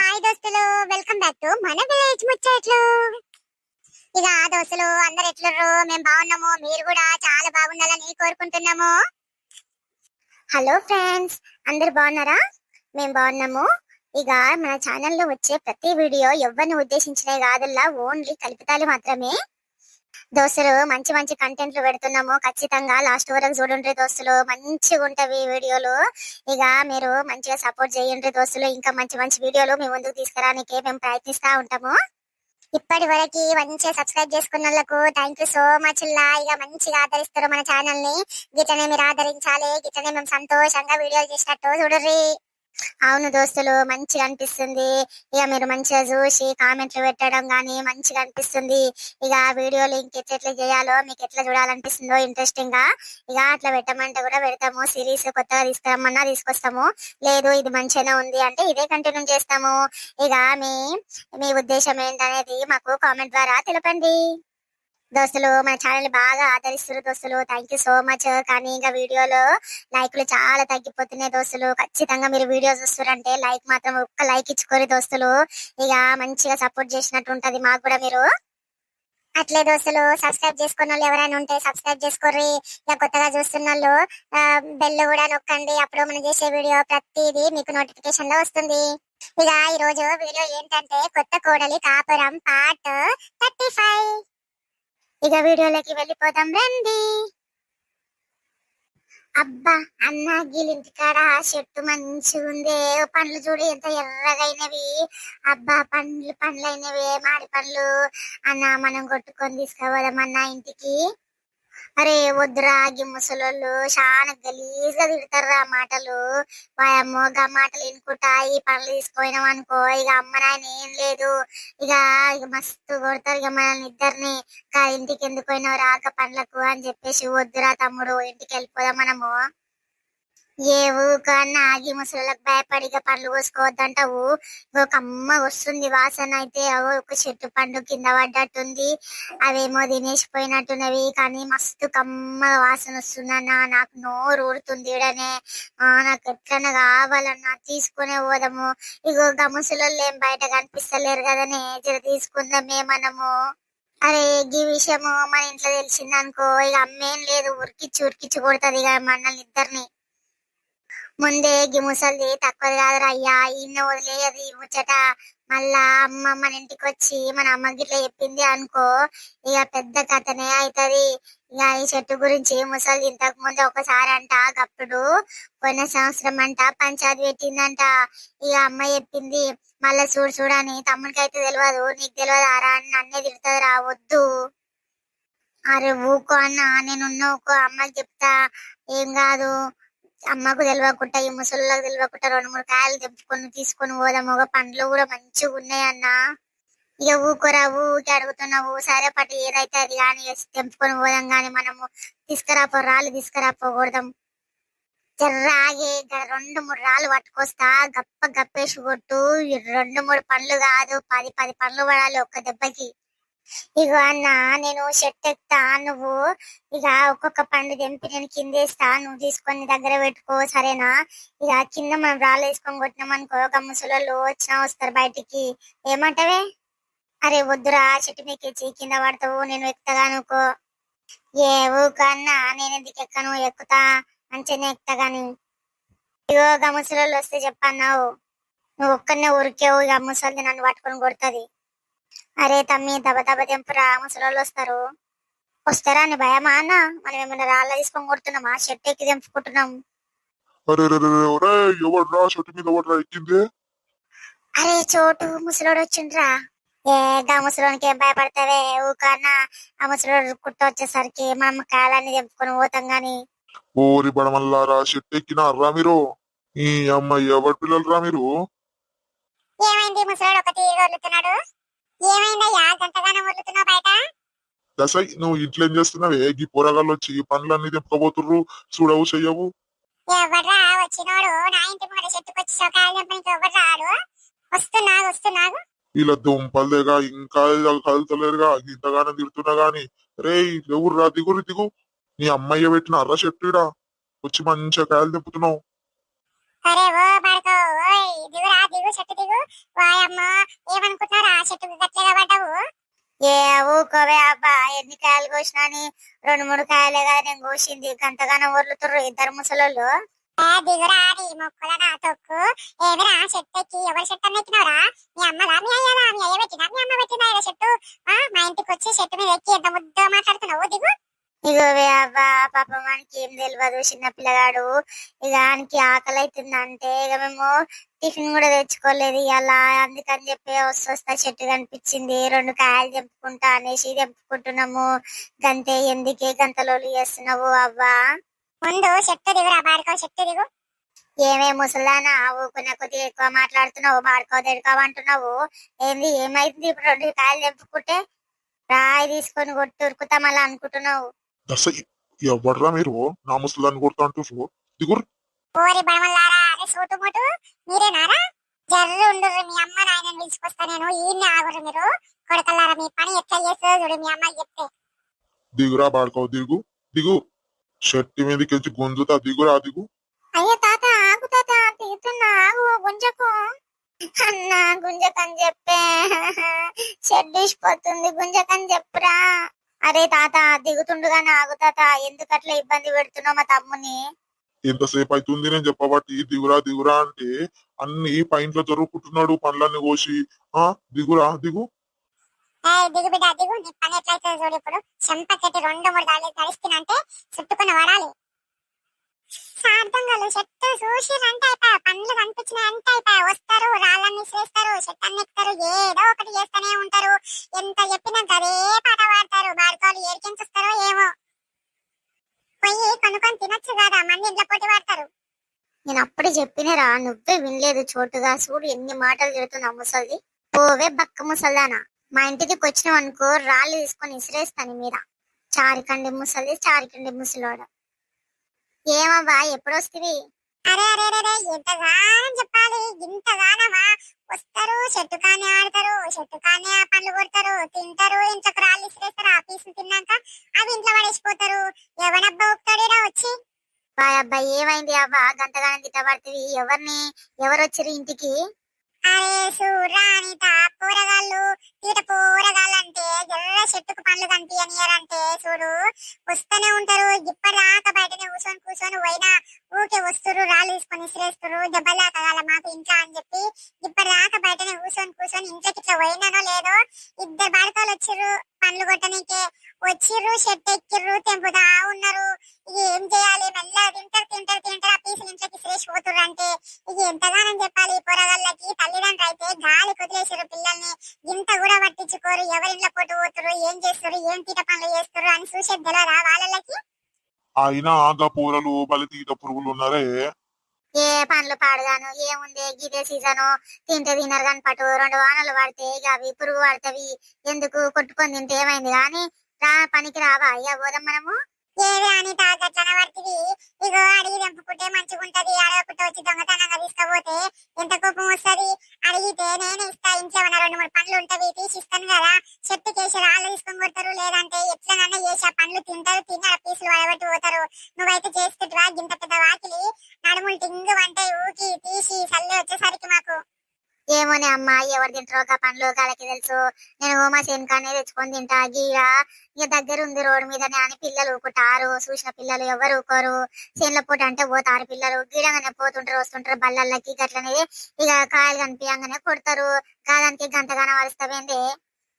Hi దోస్తులు welcome back to మన village ముచ్చట్లు. ఇక దోస్తులు అందరు ఎట్లుర్రు మేము బాగున్నాము మీరు కూడా చాలా బాగుండాలని కోరుకుంటున్నాము. హలో ఫ్రెండ్స్ అందరు బాగున్నారా? మేము బాగున్నాము. ఇక మన ఛానల్లో వచ్చే ప్రతి వీడియో ఎవరిని ఉద్దేశించినే కాదల్లా ఓన్లీ కల్పితాలు మాత్రమే. దోస్తులు మంచి మంచి కంటెంట్లు పెడుతున్నాము. ఖచ్చితంగా లాస్ట్ వరకు చూడండి దోస్తులు. మంచిగా ఉంటవి వీడియోలు. ఇక మీరు మంచిగా సపోర్ట్ చేయండి దోస్తులు. ఇంకా మంచి మంచి వీడియోలు మీ ముందుకు తీసుకురానికి మేము ప్రయత్నిస్తా ఉంటాము. ఇప్పటి వరకు మంచిగా సబ్స్క్రైబ్ చేసుకున్న వాళ్ళకు థ్యాంక్ యూ సో మచ్ లా ఇక మంచిగా ఆదరిస్తారు మన ఛానల్ని. గిట్లనే మీరు ఆదరించాలి. గిట్లనే మేము సంతోషంగా వీడియోలు చేసినట్టు చూడర్రీ. అవును దోస్తులు మంచిగా అనిపిస్తుంది. ఇక మీరు మంచిగా చూసి కామెంట్లు పెట్టడం కానీ మంచిగా అనిపిస్తుంది. ఇక ఆ వీడియోలు ఇంకెట్లా చేయాలో మీకు ఎట్లా చూడాలనిపిస్తుందో ఇంట్రెస్టింగ్గా ఇక అట్లా పెట్టమంటే కూడా పెడతాము. సిరీస్ కొత్తగా తీసుకురమ్మన్నా తీసుకొస్తాము. లేదు ఇది మంచిగానే ఉంది అంటే ఇదే కంటిన్యూ చేస్తాము. ఇక మీ మీ ఉద్దేశం ఏంటనేది మాకు కామెంట్ ద్వారా తెలపండి. దోస్తులు మన ఛానల్ బాగా ఆదరిస్తున్నారు దోస్తులు. థ్యాంక్ యూ సో మచ్ కానీ ఇంకా వీడియోలో లైక్లు చాలా తగ్గిపోతున్నాయి దోస్తులు. ఖచ్చితంగా మీరు వీడియో చూస్తారంటే లైక్ మాత్రం ఒక్క లైక్ ఇచ్చుకోరు దోస్తులు. ఇక మంచిగా సపోర్ట్ చేసినట్టు ఉంటది మాకు కూడా మీరు. అట్లే దోస్తులు సబ్స్క్రైబ్ చేసుకున్న వాళ్ళు ఎవరైనా ఉంటే సబ్స్క్రైబ్ చేసుకోర్రి. ఇలా కొత్తగా చూస్తున్న వాళ్ళు బెల్ కూడా నొక్కండి. అప్పుడు మనం చేసే వీడియో ప్రతిదీ మీకు నోటిఫికేషన్లో వస్తుంది. ఇక ఈ రోజు వీడియో ఏంటంటే కొత్త కోడలి కాపురం పార్ట్ థర్టీ ఫైవ్. ఇక వీడియోలోకి వెళ్ళిపోదాం రండి. అబ్బా అన్న గిలింటి కాడ చెట్టు మంచిగా ఉందే. పండ్లు చూడు ఎంత ఎర్రగైనవి. అబ్బా పండ్లు పండ్లైనవి మాడి పండ్లు. అన్న మనం కొట్టుకొని తీసుకుపోదాం అన్న ఇంటికి. అరే వద్దురా గి ముసలోళ్ళు చాలా గలీజ్గా తిడతారు ఆ మాటలు. వాయమ్మో గా మాటలు వినుకుంటా ఈ పండ్లు తీసుకుపోయినాం అనుకో. ఇక అమ్మ నాయన ఏం లేదు. ఇక ఇక మస్తు కొడతారు ఇక మనల్ని ఇద్దరిని. ఇంటికి ఎందుకు పోయినావు? రాక పండ్లకు అని చెప్పేసి వద్దురా తమ్ముడు ఇంటికి వెళ్ళిపోదాం మనము. ఏ ఊకన్నా ఆగి ముసలిలకు భయపడి ఇక పండ్లు కోసుకోవద్దంటావు ఒక అమ్మ వస్తుంది వాసన అయితే అవో ఒక చెట్టు పండు కింద పడ్డట్టుంది. అవేమో తినేసిపోయినట్టున్నవి కానీ మస్తు కమ్మ వాసన వస్తుందన్నా నాకు నోరు ఊరుతుంది ఇడనే ఆ నాకు ఎట్లన్నా కావాలన్నా తీసుకునే పోదాము. ఇగో గముసలలో ఏం బయట కనిపిస్తలేరు కదనే. జర తీసుకుందామే మనము. అరే ఈ విషయము మన ఇంట్లో తెలిసిందనుకో. ఇక అమ్మేం లేదు ఉరికిచ్చి ఉరికిచ్చి కొడుతుంది ఇక మనల్ని ఇద్దరిని. ముందే గి ముసలిది తక్కువ కాదురా అయ్యా ఈయన వదిలేయది ముచ్చట. మళ్ళా అమ్మ మన ఇంటికి వచ్చి మన అమ్మ గిట్ల చెప్పింది అనుకో ఇక పెద్ద కథనే అవుతది ఇక ఈ చెట్టు గురించి ముసలి ఇంతకు ముందు ఒకసారి అంట గప్పుడు పోయిన సంవత్సరం అంట పంచాయతీ పెట్టిందంట. ఇక అమ్మ చెప్పింది మళ్ళా చూడు చూడని తమ్ముడికి అయితే తెలియదు నీకు తెలియదు ఆరా అని నన్నే తిడుతుంది రా వద్దు. అరే ఊకో అన్న నేను ఊకో అమ్మకి చెప్తా ఏం కాదు. అమ్మకు తెలియకుండా ఈ ముసళ్ళకు తెలియకుండా రెండు మూడు కాయలు తెంపుకొని తీసుకొని పోదాము ఒక పండ్లు కూడా మంచిగా ఉన్నాయి అన్న. ఇక ఊకోరా ఊకి అడుగుతున్నావు. సరే పట్టు ఏదైతే అది కానీ తెంపుకొని పోదాం కానీ మనము తీసుకురాపో రాళ్ళు తీసుకురాపోకూడదాం జర్రాగే రెండు మూడు రాళ్ళు పట్టుకొస్తా. గప్ప గప్పేసి కొట్టు. రెండు మూడు పండ్లు కాదు పది పది పండ్లు పడాలి ఒక్క దెబ్బకి. ఇక అన్న నేను షర్ట్ ఎక్కుతా నువ్వు ఇక ఒక్కొక్క పండు తెంపి నేను కిందేస్తా నువ్వు తీసుకొని దగ్గర పెట్టుకో సరేనా? ఇక కింద మనం రాళ్ళు వేసుకొని కొట్టినాం అనుకో ఒక ముసలోళ్ళు వచ్చినా వస్తారు బయటికి. ఏమంటావే? అరే వద్దురా చెట్టు మీకు కింద పడతావు నేను ఎక్కుతాగా అనుకో. ఏ ఊకన్నా నేను ఎందుకు ఎక్కను? ఎక్కుతా మంచిగానే ఎక్కుతా గాని. ఇగో గా వస్తే చెప్పన్నావు నువ్వు ఒక్కనే ఉరికేవు ఇక ముసలిది నన్ను పట్టుకొని కొడుతుంది. అరే తమ్మి దబ దబ తెంపురా ముసలోళ్ళు వస్తారు. వస్తారా అని భయమా అన్న? మనం ఏమైనా రాళ్ళ తీసుకొని కొడుతున్నామా? చెట్టు ఎక్కి తెంపుకుంటున్నాం. అరే రే రే రే, ఒరే ఎవడ్రా? చెట్టు మీద ఎవడ్రా ఎక్కింది? అరే చోటు ముసలోడు వచ్చిండ్రా. ఏ గా ముసలోనికి ఏం భయపడతావే? ఊకన్నా ఆ ముసలోడు కుట్ట వచ్చేసరికి మనం కాయాలన్నీ తెంపుకొని పోతాం గాని. ఓరి బడమల్లారా చెట్టు ఎక్కినారా మీరు? ఈ అమ్మ ఎవరి పిల్లలరా మీరు? ఏమైంది ముసలోడు? ఒకటి వదులుతున్నాడు ఏమైందయ్యా? గంటగానం వదులుతున్నావు బయట? దశ నువ్వు ఇంట్లో ఏం చేస్తున్నావే? ఈ పోరగాళ్ళు వచ్చి పనులన్నీ తెంపుకోబోతుర్రు? చూడవు చెయ్యవు. ఎవర్రా? వచ్చినోడు నా ఇంటి ముందు చెట్టుకొచ్చి సొకాలు చంపనికి ఎవరు రాడు వస్తున్నాగు వస్తున్నాగు. వీళ్ళ దుంపలేగా ఇంకా కదులుతలేరుగా ఇంతగానే తిడుతున్నా గాని. రే ఎవరు రా దిగురు దిగు. నీ అమ్మయ్య పెట్టిన అర్ర చెట్టుడా? వచ్చి మంచిగా కాయలు తెంపుతున్నావు. అరే ఓ పడుకో ఓయ్ దిగురా దిగు చెట్టు దిగు వాయ ఏ ఊకోవే అబ్బా ఎన్ని కాయలు కోసినా అని రెండు మూడు కాయలే కదా నేను కోసింది. గంతగానం ఊర్లుతుర్రు ఇద్దరు ముసలోళ్ళు. దిగురా నీ మొక్కల నా తొక్కు. ఏమిరా చెట్టు ఎవరి చెట్టు ఎక్కినవరా? మీ అమ్మలా మీ అయ్యలా మీ అయ్య పెట్టినా మీ అమ్మ పెట్టినా చెట్టు? ఆ మా ఇంటికి వచ్చి చెట్టు మీద ఎక్కి ఎంత ముద్ద మాట్లాడుతున్నావు? దిగు. ఇగోవే అవ్వా పాపం వానికి ఏం తెలియదు చిన్న పిల్లగాడు. ఇక ఆయనకి ఆకలి అవుతుందంటే ఇక మేము టిఫిన్ కూడా తెచ్చుకోలేదు ఇలా అందుకని చెప్పి వస్తా చెట్టు కనిపించింది. రెండు కాయలు తెంపుకుంటా అనేసి తెంపుకుంటున్నాము. గంతే ఎందుకే గంతలోలు చేస్తున్నావు అవ్వా? ముందు చెట్టు దిగురా బాడుకో చెట్టు దిగు. ఏమే ముసలానా ఊకున్న కొద్దిగా ఎక్కువ మాట్లాడుతున్నావు బాడుకో తెడుకోవ అంటున్నావు. ఏంది ఏమైంది? ఇప్పుడు రెండు కాయలు తెంపుకుంటే రాయి తీసుకొని కొట్టి ఉరుకుతా మళ్ళీ అనుకుంటున్నావు. దశ ఎవర్రా మీరు? నా ముసలాన్ని కొడతా అంటారు దిగురు ఓరి బడమల్లారా అరే సోటు మోటు మీరేనారా? జర్రు ఉండుర్రు మీ అమ్మ నాయనని పిలుచుకొస్తా నేను. ఈయన్ని ఆగురు మీరు. కొడకల్లారా మీ పని ఎట్లా చేస్తుందో చూడు మీ అమ్మాయి చెప్తే. దిగురా బాడుకో దిగు. దిగు. షర్టి మీదకి వచ్చి గుంజుతా దిగురా దిగు. అయ్యో తాత ఆగు తాత దిగుతున్నా ఆగు గుంజకు. అన్న గుంజకని చెప్పే. షెడ్డిసిపోతుంది గుంజకని చెప్పురా. అరే తాత దిగుతుండగానే ఆగు తాత. ఎందుకు అట్లా ఇబ్బంది పెడుతున్నావు మా తమ్ముని? ఎంతసేపు అవుతుంది నేను చెప్పబట్టి దిగురా దిగురా అంటే అన్ని పైంట్లో జరుపుకుంటున్నాడు పండ్లన్నీ కోసి. ఆ దిగురా దిగు. దిగు బిడ్డ దిగు. నీ పని ఎట్లయితే చూడు ఇప్పుడు. చెంపకెట్టి రెండు మూడు దాళ్ళు తడిస్తేనంటే చుట్టుకుని అర్థం సార్థంగాలు చెట్టు చూసిరంటే అయిపోయా. పండ్లు కనిపించినాయి అంటే అయిపోయా. వస్తారు రాళ్ళన్ని చేస్తారు చెట్టన్ని ఎక్కుతారు ఏదో ఒకటి చేస్తూనే ఉంటారు. ఎంత చెప్పినా అదే పాట పాడతారు. బాడుకోలు ఏడికించుస్తారో ఏమో. పోయి కొనుక్కొని తినొచ్చు కదా మంది ఇంట్లో పోటీ పాడతారు. నేను అప్పుడే చెప్పినరా నువ్వే వినలేదు చోటుగా. చూడు ఎన్ని మాటలు చెడుతున్నా ముసలిది. ఓవే బక్క ముసల్దానా. మా ఇంటికి వచ్చినావు అనుకో రాళ్ళు తీసుకొని ఇసిరేస్తాను మీద. చారికండి ముసలి చారికండి ముసలోడు. ఏమవ్వా ఎప్పుడు వస్తుంది అరే అరే అరే ఎంతగానం చెప్పాలి ఇంతగానమా? వస్తారు చెట్టు కానీ ఆడతారు చెట్టు కానీ ఆ పండ్లు కొడతారు తింటారు ఇంట్లోకి రాళ్ళు ఇసిరేస్తారు ఆ పీసులు తిన్నాక అవి ఇంట్లో పడేసిపోతారు. ఎవనబ్బా ఒక్కడేరా వచ్చి? బాయ్ అబ్బాయి ఏమైంది అవ్వా గంటగానం గిట్టబడుతుంది ఎవరిని? ఎవరు వచ్చిరు ఇంటికి? అరే సూర్రా అనిత కూరగాళ్ళు తీట కూరగాయలంటే అంటే ఎర్ర చెట్టుకు పండ్లు కనిపించనియరంటే చూడు వస్తూనే ఉంటారు. ఇప్పటిదాకా బయటనే కూర్చొని కూర్చొని పోయినా ఊకే వస్తురు రాళ్ళు తీసుకొని ఇసిరేస్తారు దెబ్బలా మాకు ఇంట్లో అని చెప్పి ఇప్పటిదాకా బయటనే కూర్చొని కూర్చొని ఇంట్లోకి ఇట్లా పోయినానో లేదో ఇద్దరు బాడకాలు వచ్చిర్రు పండ్లు కొట్టనీకే. వచ్చిర్రు షెట్ ఎక్కిర్రు తెంపుతా ఉన్నారు. ఇక ఏం చేయాలి? మెల్లగా తింటారు తింటారు తింటారు. ఆ పీసులు ఇంట్లోకి ఇసిరేసి పోతుర్రు అంటే ఇక ఎంతగానని చెప్పాలి ఈ పొరగళ్ళకి? తల్లిదండ్రులు అయితే గాలి కుదిలేసారు పిల్లల్ని. ఇంత కూడా పట్టించుకోరు? ఎవరింట్లో పొట్టు పోతురు ఏం చేస్తారు ఏం తీట పనులు చేస్తారు అని చూసేది తెలియదా వాళ్ళకి? అయినా ఆగా పూరలు బలి తీట పురుగులు ఉన్నారే? ఏ పనులు పాడగాను ఏముంది? గీతే సీజను. తింటే తినరు కానీ పట్టు. రెండు వానలు పడితే ఇక అవి పురుగు పడతవి. ఎందుకు? కొట్టుకొని తింటే ఏమైంది? కానీ రా పనికి రావా? అయ్యా పోదాం మనము. ఏది అని తాగట్లన పడుతుంది ఇగో అడిగి తెంపుకుంటే మంచిగా అడగకుండా వచ్చి దొంగతనంగా తీసుకపోతే ఎంత కోపం అడిగితే నేనే ఇస్తా ఇంకేమన్నా రెండు మూడు పండ్లు ఉంటవి తీసి ఇస్తాను కదా. చెట్టు కేసి రాళ్ళు తీసుకొని కొడతారు లేదంటే ఎట్లనన్నా చేసి ఆ పండ్లు తింటారు తిని ఆ పీసులు వడబట్టి పోతారు. నువ్వైతే చేసుకుంటువా గింత పెద్ద వాకిలి. నడుములు టింగు అంటే ఊకి తీసి చల్లి వచ్చేసరికి మా ఏమోనే అమ్మా ఎవరు తింటారో ఒక పండ్లు కాలకి తెలుసు. నేను మా సేనకానే తెచ్చుకొని తింటా గీడ ఇక దగ్గర ఉంది రోడ్డు మీదనే అని పిల్లలు ఊకుంటారు. చూసిన పిల్లలు ఎవరు ఊకోరు. చేనుల పూట అంటే పోతారు పిల్లలు. గీడంగానే పోతుంటారు వస్తుంటారు బల్లల్లకి గట్లనే. ఇక కాయలు కనిపించగానే కొడతారు. కాదానికి గంటగానే వరుస్తావేంది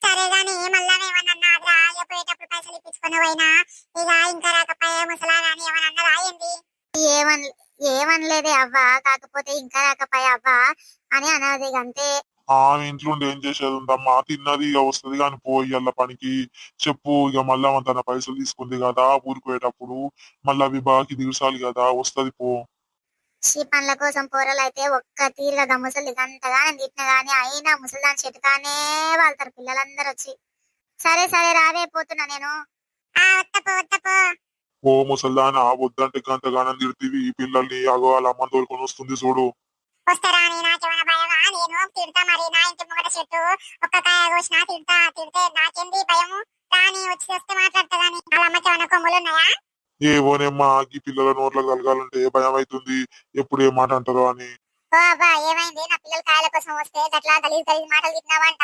సరే గాని మళ్ళా ఏమన్నా అదిరా పోయేటప్పుడు పైసలు ఇప్పించుకుని పోయినా. ఇక ఇంకా రాకపోయే ముసలా గాని ఏమన్నా ఏంది? ఏమన్ ఏమనలేదే అవ్వా కాకపోతే ఇంకా రాకపోయా అవ్వా అని అన్నది ఇక అంతే ఆ ఇంట్లో ఉండి ఏం చేసేది ఉందమ్మా? తిన్నది ఇక వస్తుంది కానీ పోయి అల్ల పనికి. చెప్పు ఇక మళ్ళా తన పైసలు తీసుకుంది కదా ఊరికి పోయేటప్పుడు. మళ్ళా అవి బాకి తీర్చాలి కదా వస్తది పో. ఈ పనుల కోసం పోరలు అయితే ఒక్క తీరుగా గా ముసలి గంటగా తిట్టిన గానీ అయినా ముసలిదాని చెట్టుగానే వాళ్తారు పిల్లలందరూ వచ్చి సరే సరే రావే పోతున్నా నేను. ఓ ముసల్దాన వద్దంటే గంతగానం తిడుతీవి. ఈ పిల్లల్ని అగో వాళ్ళ అమ్మ తోలుకొని వస్తుంది చూడు. వస్తారా అని నాకేమైనా భయమా నేను తిడతా మరి నా ఇంటి ముంగట చెట్టు. ఒక్క కాయ కోసినా తిడతా తిడితే నాకేంది భయము? రాని వచ్చి వస్తే మాట్లాడతా గాని. వాళ్ళ అమ్మకి ఏమైనా కొమ్ములు ఉన్నాయా? ఏవోనేమ్మా ఈ పిల్లల నోట్లకు కలగాలంటే భయం అవుతుంది? ఎప్పుడు ఏ మాట అంటారో అని. బాబా ఏమైంది? నా పిల్లలు కాయల కోసం వస్తే అట్లా గలీజ్ గలీజ్ మాటలు తిన్నావంట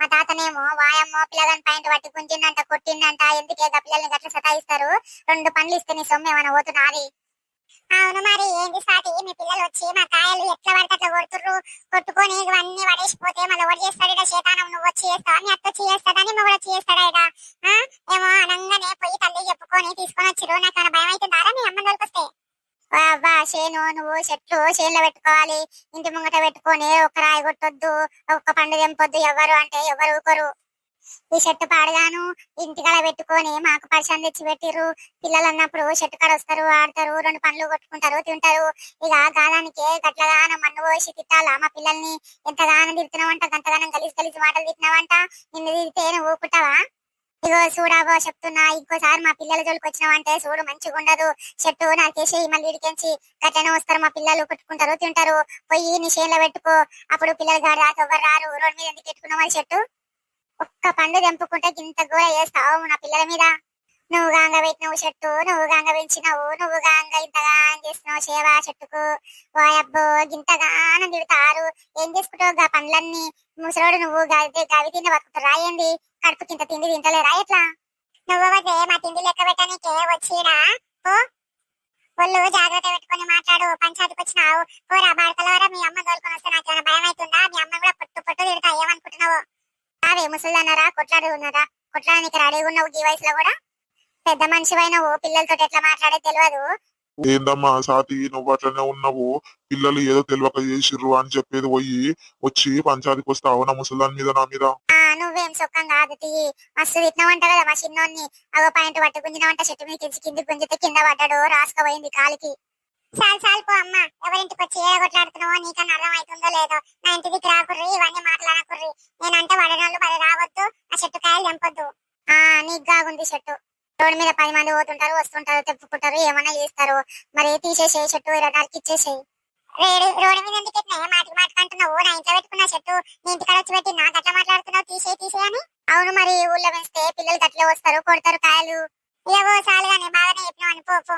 మా తాతనేమో వాయమ్మో పిల్లగాని పాయింట్ పట్టి గుంజిందంట కొట్టిందంట ఎందుకే ఆ పిల్లల్ని గట్ల సతాయిస్తారు? రెండు పండ్లు ఇస్తే నీ సొమ్ము ఏమైనా పోతున్నాది? అవును మరి ఏంది సాటి? మీ పిల్లలు వచ్చి మా కాయలు ఎట్లా పడితే అట్లా కొడుతుర్రు? కొట్టుకొని ఇవన్నీ పడేసిపోతే మళ్ళీ ఒకటి చేస్తాడు శేతానం నువ్వు వచ్చి చేస్తావు? మీ అత్త వచ్చి చేస్తాడని మొగుడు వచ్చి చేస్తాడా ఏమో అనంగానే పోయి తల్లి చెప్పుకొని తీసుకొని వచ్చిరు నాకు ఏమైనా భయం అవుతుందారా మీ అమ్మ వస్తే అబ్బా చేను నువ్వు చెట్లు చేనులో పెట్టుకోవాలి. ఇంటి ముంగట పెట్టుకొని ఒక రాయి కొట్టొద్దు ఒక్క పండు తెంపొద్దు ఎవరు అంటే ఎవరు ఊకరు ఈ చెట్టు పాడగాను ఇంటికాడ పెట్టుకొని మాకు పరిచయం తెచ్చి పెట్టిర్రు. పిల్లలు అన్నప్పుడు చెట్టు కాడ వస్తారు ఆడతారు రెండు పండ్లు కొట్టుకుంటారు తింటారు. ఇక గాలానికి గట్లగాన మన్ను పోసి తిట్టాలా మా పిల్లల్ని? ఎంతగానో తిడుతున్నావంట గంతగానం గలీజ్ గలీజ్ మాటలు తిట్టినావంట? నిన్ను తిడితే నువ్వు ఊపుకుంటావా ఇగో చూడాబో చెప్తున్నా ఇంకోసారి మా పిల్లల జోలికి వచ్చినావంటే చూడు మంచిగా ఉండదు. చెట్టు నాకేసి మళ్ళీ ఇడికించి గట్లనే వస్తారు మా పిల్లలు కొట్టుకుంటారు తింటారు. పోయి నీ చేనులో పెట్టుకో. అప్పుడు పిల్లలు గారు రాక ఎవరు రారు. రోడ్డు మీద ఎందుకు పెట్టుకున్నావు అని చెట్టు? ఒక్క పండు తెంపుకుంటే ఇంత గోల వేస్తావు నా పిల్లల మీద. నువ్వు గాంగ పెట్టినవు చెట్టు నువ్వు గాంగ పెంచినవు నువ్వు గాంగ ఇంతగానం చేసినావు సేవా చెట్టుకు. వాయబ్బో గింతగానం తిడతారు. ఏం చేసుకుంటావు గా పండ్లన్నీ? ముసలోడు నువ్వు గవి తిన్న బతుకుతారా ఏంది? కడుపు కింద తిండి తింటలేరా ఎట్లా? నువ్వు మా తిండి లెక్క పెట్టడానికే వచ్చిరా? ఓ ఒళ్ళు జాగ్రత్త పెట్టుకొని మాట్లాడు పంచాయతీకి వచ్చినావు. పోరా బాడకలవరా? మీ అమ్మ తోలుకొని వస్తే నాకు ఏమైనా భయం అవుతుందా? మీ అమ్మ కూడా పొట్టు పొట్టు తిడతా ఏమనుకుంటున్నావు? అవే ముసలిదన్నారా కొట్లాడు ఉన్నారా కొట్లాడానికి రెడీగా ఉన్నావు ఈ వయసులో కూడా? పెద్ద మనిషివైనవు పిల్లలతో ఎట్లా మాట్లాడే తెలియదు ఏందమ్మా సాతి నువ్వు అట్లనే ఉన్నావు? పిల్లలు ఏదో తెలియక చేసిర్రు అని చెప్పేది పోయి వచ్చి పంచాయతీకి వస్తావు నా ముసలాన్ మీద నా మీద? ఆ నువ్వేం సుఖం కాదు తీ. మస్తు తిట్టినావంట కదా మా చిన్నోన్ని. అగో పాయింట్ పట్టు గుంజినావంట చెట్టు మీద తెలిసి కింది గుంజితే కింద పడ్డాడు రాసుకపోయింది కాలికి. చాలు చాలు పో అమ్మ. ఎవరింటికి వచ్చి ఏడ కొట్లాడుతున్నావో నీకన్నా అర్థం అవుతుందో లేదో. నా ఇంటి దిక్కు రాకుర్రి ఇవన్నీ మాట్లాడకుర్రి. నేనంటే వడనాళ్ళు మరి రావద్దు ఆ చెట్టు కాయలు తెంపొద్దు. ఆ నీకు కాగుంది చెట్టు. రోడ్డు మీద పది మంది పోతుంటారు వస్తుంటారు తెప్పుకుంటారు ఏమన్నా చేస్తారు. మరి తీసేసే చెట్టు ఇరవై ఇచ్చేసేయి. రోడ్డు రోడ్డు మీద ఎందుకు ఎట్లా మాటికి నా ఇంట్లో పెట్టుకున్న చెట్టు నీ ఇంటికాడ వచ్చి పెట్టి నా గట్ల మాట్లాడుతున్నావు? తీసే తీసే అని? అవును మరి ఊళ్ళో పెంచితే పిల్లలు గట్ల వస్తారు కొడతారు కాయలు. ఏవో కానీ బాగానే చెప్పినావు అని పో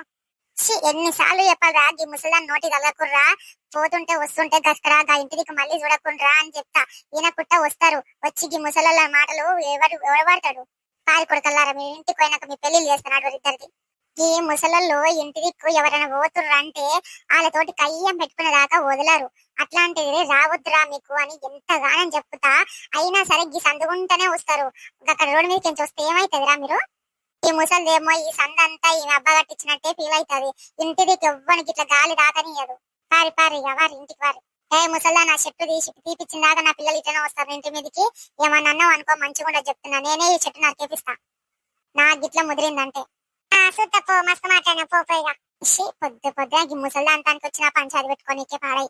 ఎన్నిసార్లు చెప్పాలరా ఈ ముసలాన్ని నోటి తగలకుర్రా పోతుంటే వస్తుంటే గస్కరా గా ఇంటికి మళ్ళీ చూడకుండ్రా అని చెప్తా. ఈయన వస్తారు. వచ్చి ఈ ముసలాల మాటలు ఎవరు ఎవడబడతాడు పారి కొడకల్లారా మీ ఇంటికి పోయినాక మీ పెళ్ళి చేస్తున్నాడు ఇద్దరిది. ఈ ముసలల్లో ఇంటి దిక్కు ఎవరైనా పోతుర్రు అంటే వాళ్ళతోటి కయ్యం పెట్టుకునే దాకా వదలరు. అట్లాంటిది రావద్దురా మీకు అని ఎంతగానం చెప్తా. అయినా సరే ఈ సందుకుంటూనే వస్తారు. అక్కడ రోడ్డు మీదకి నుంచి వస్తే ఏమైతుందిరా మీరు? ఈ ముసలిదేమో ఈ సందంతా ఈ అబ్బా కట్టించినట్టే ఫీల్ అవుతుంది ఇంటిది ఎవ్వనికి ఇట్లా గాలి దాకనియదు పారి పారి ఇక వారి ఇంటికి వారి? ఏ ముసల్లా నా చెట్టు తీసి తీపిచ్చిన దాకా నా పిల్లలు ఇట్లనే వస్తారు ఇంటి మీదకి. ఏమన్నా అన్నావు అనుకో మంచిగా చెప్తున్నా. నేనే ఈ చెట్టు నాకు తెప్పిస్తా నా గిట్ల ముదిరిందంటే. సుత్త పో మస్తు మాట్లాడిన పో పోయిగా ఇషి పొద్దు పొద్దున ఈ ముసల్లా అంతానికి వచ్చిన పంచాలు పెట్టుకోనికే పాడై.